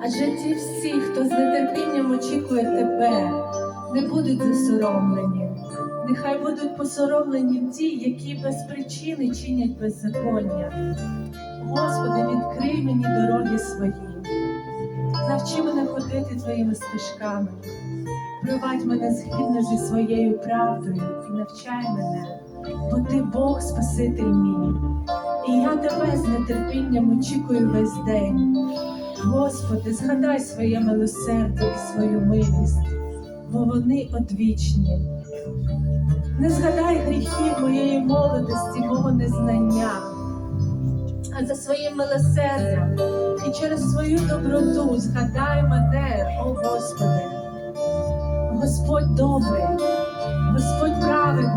Адже ті всі, хто з нетерпінням очікує тебе, не будуть засоромлені. Нехай будуть посоромлені ті, які без причини чинять беззаконня. Господи, відкрий мені дороги свої, навчи мене ходити твоїми стежками, провадь мене згідно зі своєю правдою і навчай мене, бо ти Бог Спаситель мій, і я тебе з нетерпінням очікую весь день. Господи, згадай своє милосердя і свою милість, бо вони одвічні. Не згадай гріхів моєї молодості, мого незнання, а за своїм милосердям і через свою доброту згадай мене, о Господи. Господь добрий, Господь праведний,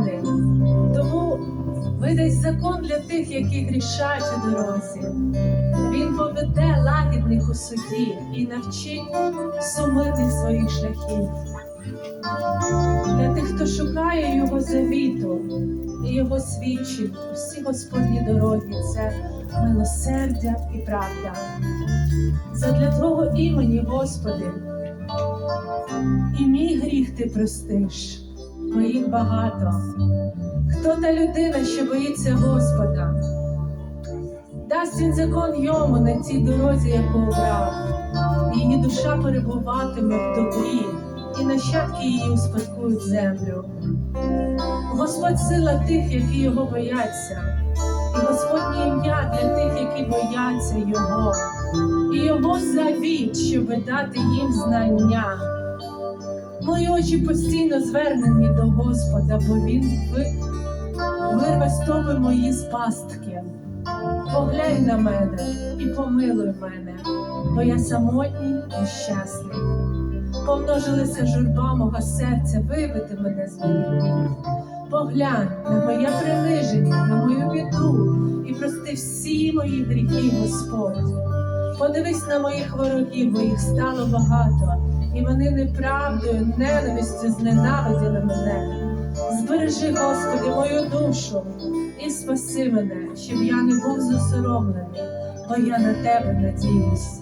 видай закон для тих, які грішать у дорозі. Він поведе лагідних у суді і навчить сумирних своїх шляхів. Для тих, хто шукає його завіту і його свідчень, усі Господні дороги це милосердя і правда. Задля Твого імені, Господи, і мій гріх ти простиш, бо їх багато. Хто та людина, що боїться Господа? Дасть він закон йому на цій дорозі, яку обрав, її душа перебуватиме в добрі, і нащадки її успадкують землю. Господь сила тих, які його бояться, і Господнє ім'я для тих, які бояться Його, і Його завіт, щоб дати їм знання. Мої очі постійно звернені до Господа, бо Він ви- вирве стопи мої з пастки. Поглянь на мене і помилуй мене, бо я самотній і щасний. Помножилися журба мого серця, виведи мене з моїх. Поглянь на моє приниження, на мою біду і прости всі мої гріхи, Господь. Подивись на моїх ворогів, бо їх стало багато, і вони неправдою, ненавистю зненавиділи мене. Збережи, Господи, мою душу і спаси мене, щоб я не був засоромлений, бо я на тебе надіюсь.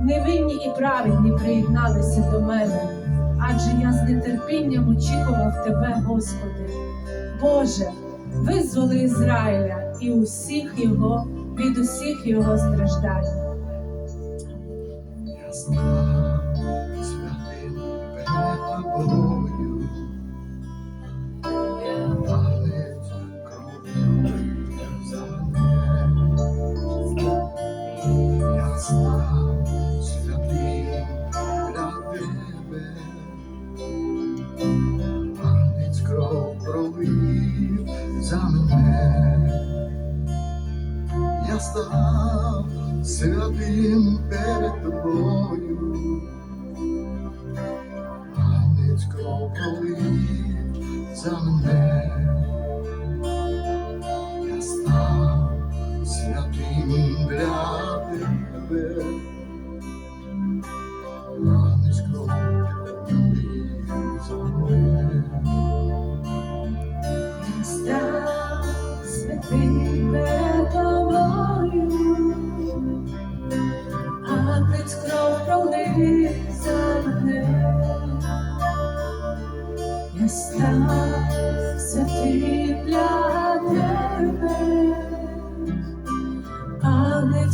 Невинні і праведні приєдналися до мене, адже я з нетерпінням очікував тебе, Господи. Боже, визволи Ізраїля і усіх його від усіх його страждань. Я став святим перед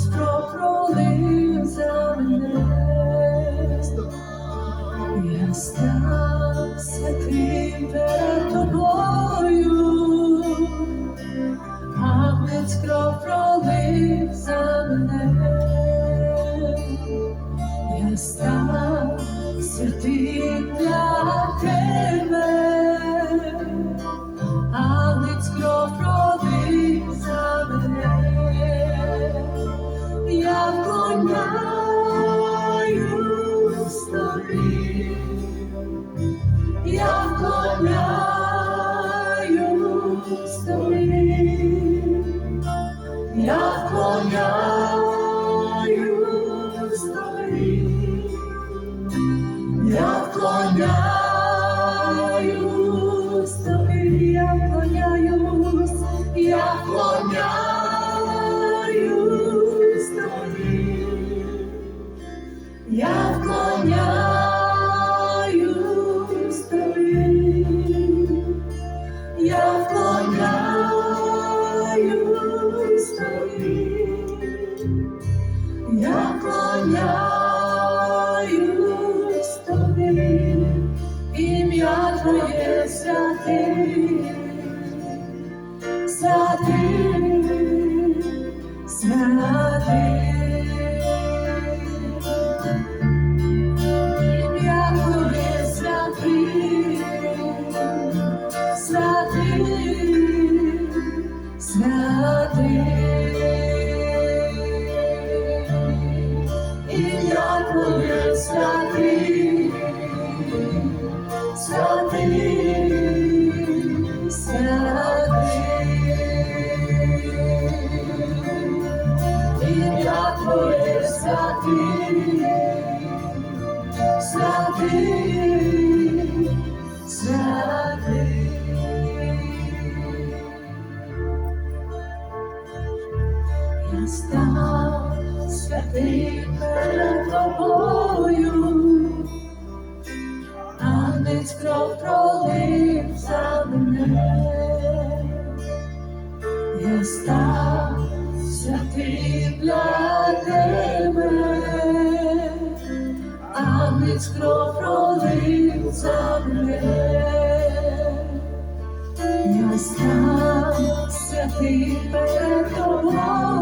а наклоняй. Отець кров пролив за мене, я став святий перед тобою.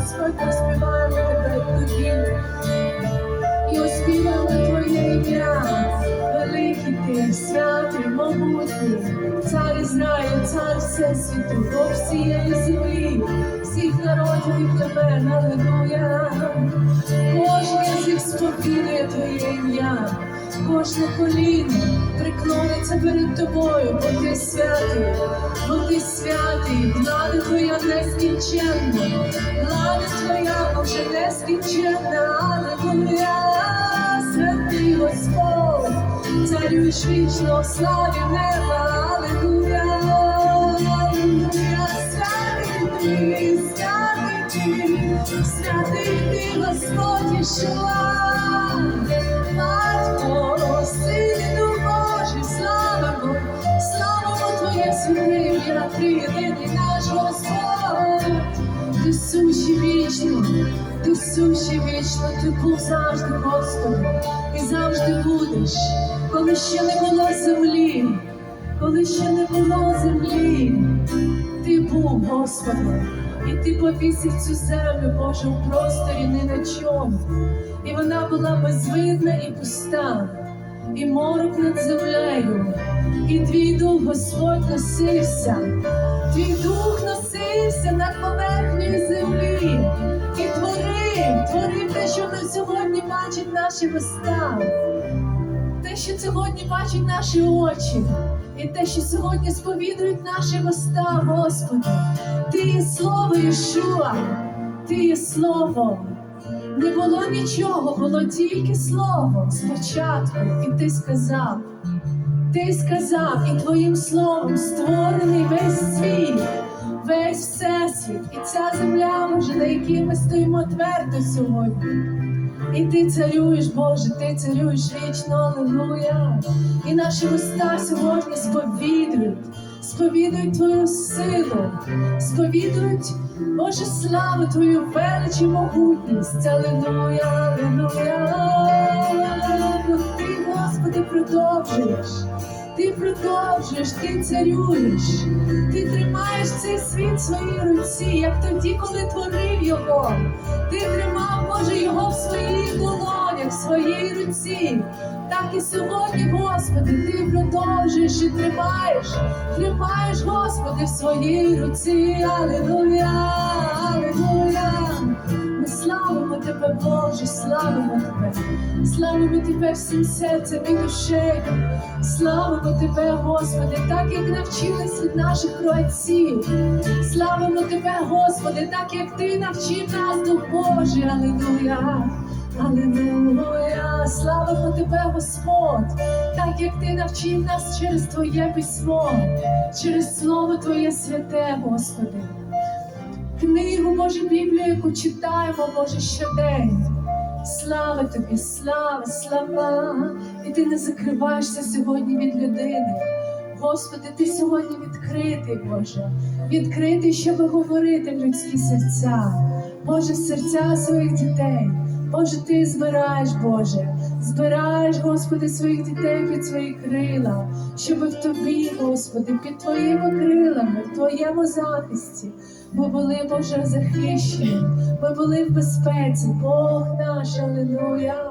Господь, розпіваємо тебе тобі. І оспіваємо Твоє ім'я, великий ти, святий, могутній, цар Ізраїль, цар Всесвіту, Бог всієї землі, всіх народів і племен, Аллилуйя. Кожен язик сповідує Твоє ім'я, кожне коліно приклониться перед тобою, бо ти святий, бо ти святий, влада Твоя нескінченна, влада Твоя Боже нескінченна, Аллилуйя, святий Господь, царюєш вічно в славі неба, Аллилуйя, Аллилуйя, святий ти, святий ти, святий ти, Господь Ішуа, ти вічно, ти був завжди Господом, і завжди будеш, коли ще не було землі, коли ще не було землі, ти був Господом, і ти повісив цю землю, Боже, у просторі ні на чому. І вона була безвидна і пуста, і морок над землею, і твій дух Господь носився, твій дух носився над поверхнею землі. І творив, те, що на сьогодні бачать наші вуста, те, що сьогодні бачать наші очі, і те, що сьогодні сповідують наші вуста, Господи. Ти є слово Ішуа, ти є слово. Не було нічого, було тільки слово спочатку, і ти сказав. Ти сказав, і твоїм словом створений весь світ, весь всесвіт, і ця земля, Боже, на якій ми стоїмо твердо сьогодні. І ти царюєш, Боже, ти царюєш вічно, аллилуйя. І наші уста сьогодні сповідують, сповідують Твою силу, сповідують, Боже, славу Твою велич і могутність. Аллилуйя, аллилуйя. Бо Ти, Господи, продовжуєш. Ти продовжуєш, ти царюєш, ти тримаєш цей світ в своїй руці, як тоді, коли творив його. Ти тримав, Боже, його в своїх долонях, в своїй руці. Так і сьогодні, Господи, ти продовжуєш і тримаєш, тримаєш, Господи, в своїй руці. Аллилуйя, Аллилуйя. Тебе, Боже, славимо Тебе, славимо Тебе всім серцем і душею. Славимо Тебе, Господи, так як навчились від наших праотців. Славимо Тебе, Господи, так як Ти навчив нас, Дух Божий, Аллилуйя. Аллилуйя, славимо Тебе, Господь, так як Ти навчив нас через Твоє письмо, через Слово Твоє святе, Господи. Книгу, Боже, яку читаємо, Боже, щодень. Слава тобі, слава, слава. І ти не закриваєшся сьогодні від людини. Господи, ти сьогодні відкритий, Боже, відкритий, щоб говорити в людські серця. Боже, серця своїх дітей. Боже, ти збираєш, Боже, збираєш, Господи, своїх дітей під свої крила, щоб в тобі, Господи, під твоїми крилами, в твоєму захисті, ми були, Боже, захищені, ми були в безпеці, Бог наш, аллилуйя.